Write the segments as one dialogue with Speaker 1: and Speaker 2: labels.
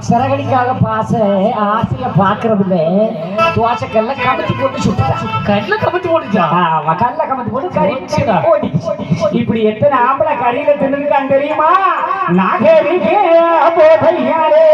Speaker 1: சிறகடிக்காக பாச ஆசைய பாக்குறதுல துவாசக்கல்ல கமத்தி போட்டு சுட்டுட்டான்
Speaker 2: கண்ணில் கமிட்டி போட்டுச்சா?
Speaker 1: ஆமா, கல்ல கமத்தி போட்டு கறி ஓடிச்சு. இப்படி எத்தனை ஆம்பளை கறியில தின்னுருக்கான் தெரியுமா? நாகரிகே போதையாரே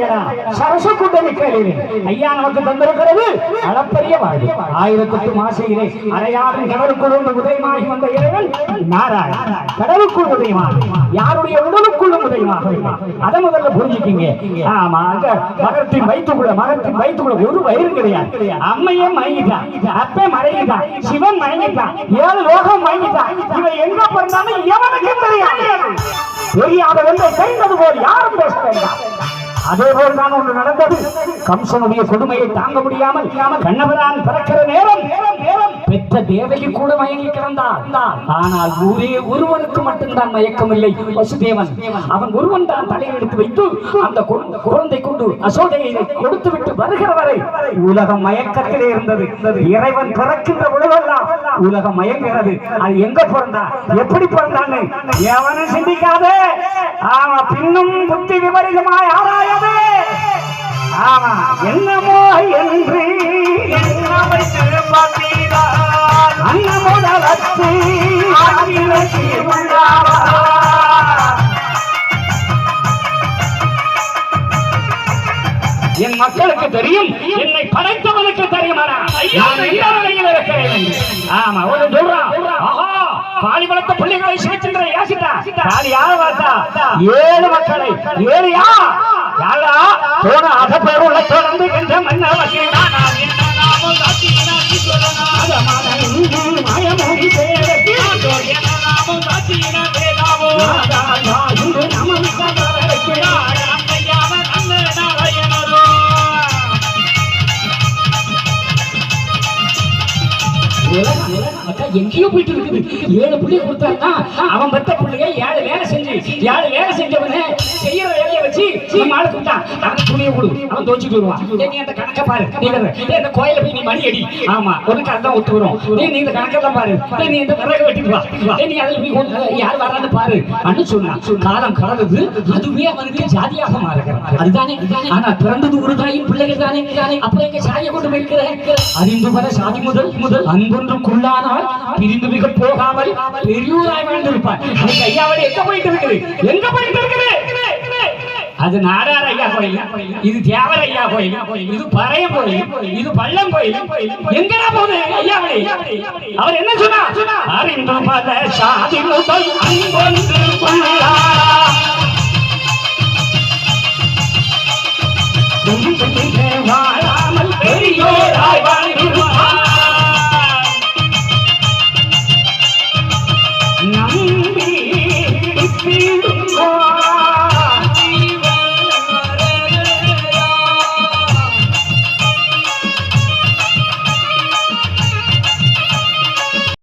Speaker 1: கூட்டம் சரச கேள்வி ஐயா நமக்கு தந்திருக்கிறது அளப்பரிய வாழ்வு. ஆயிரத்தெட்டு மாசையிலே அரையாறும் கடலுக்குள் உதயமாகி வந்த இறைவன் நாராயண கடலுக்குள் உதயமாக. யாருடைய உடலுக்குள்ளும் உதயமாக? அதை முதல்ல ஆமா அங்க வயிற்றுக்குள்ள மகரத்தின் வயிற்றுக்குள்ள ஒரு வயிறு கிடையாது. அம்மையே மயங்கிட்டான் அப்பே மயங்கிட்டான் சிவன் மயங்கிட்டான் ஏழு லோகம் மயங்கிட்டான் இவன் எங்க பிறந்தாலும் எவனுக்கும் தெரியாது. தெரியாத அதே போல் தான் ஒன்று நடந்தது கம்சனுடைய கொடுமையை தாங்க முடியாமல் கண்ணவரான் பிறக்கிற நேரம் நேரம் பெற்ற தேவைக்கு கூட மயங்கி கிடந்தான். ஆனால் ஒரே ஒருவனுக்கு மட்டும்தான் மயக்கமில்லை. வசுதேவன் அவன் ஒருவன் தான் தலையில் எடுத்து வைத்து அந்த குழந்தை கொண்டு அசோதையை கொடுத்து விட்டு வருகிற வரை உலகம் மயக்கத்திலே இருந்தது. இறைவன் பிறக்கின்ற பொழுதெல்லாம் உலகம் மயங்குகிறது. அது எங்க பிறந்தா? எப்படி பிறந்தான்னு எவனும் சிந்திக்காதே. ஆமா பின்னும் புத்தி விபரீதமாய் ஆராயவே என்னமோ என்று உள்ளாவா என் மக்களுக்கு தெரியும் என்னை படைத்தவனுக்கு என்று. ஆமா ஒரு சொல்றான் வளர்த்த பிள்ளைகளை சிவச்சந்திர யாசிட்டா காளி யார பார்த்தா? ஏழு மக்களை ஏழு யா யாரா போன அத தொடர்ந்து கண்ட எங்கேயோ போயிட்டு இருக்குது. ஏழு பிள்ளை கொடுத்தாருன்னா அவன் பத்த பிள்ளைய ஏழு வேலை செஞ்சு ஏழு வேலை செஞ்சவனே நம்ம ஆளு கூட்டான் அவன் துணியை கொடு அவன் தோச்சிட்டு வருவான். ஏய், நீ அந்த கணக்கை பாரு. நீ வேற. ஏய், இந்த கோயில போய் நீ மணி அடி. ஆமா உனக்கு அதான் ஒத்து வரும். ஏய், நீ இந்த கணக்கெல்லாம் பாரு. ஏய், நீ இந்த விறகு வெட்டிட்டு வா. ஏய், நீ அதில் போய் கொண்டு- யார் வரான்னு பாரு. அண்ணு சொன்னான் காலம் கடந்தது அதுவே அவனுக்கு ஜாதியாக மாறுகிறது. அதுதானே ஆனா பிறந்தது ஒரு தாயும் பிள்ளைகள் தானே. அப்புறம் எங்க கொண்டு போயிருக்கிறேன் அறிந்து வர சாதி முதல் முதல் அன்பொன்றுக்குள்ளானால் பிரிந்து மிக போகாமல் பெரியூராய் வாழ்ந்திருப்பார். அந்த ஐயாவடி எங்க போயிட்டு இருக்குது? எங்க போயிட்டு அது நாடார் ஐயா கோயில். இது தேவர் ஐயா கோயில். இது பறைய கோயில். இது பள்ளம் கோயில். எங்கடா போகுது? ஐயா அவர் என்ன சொன்னா? அறிந்து பல சாதி வாழாமல் பெரியோராய் வாழ்கிறார்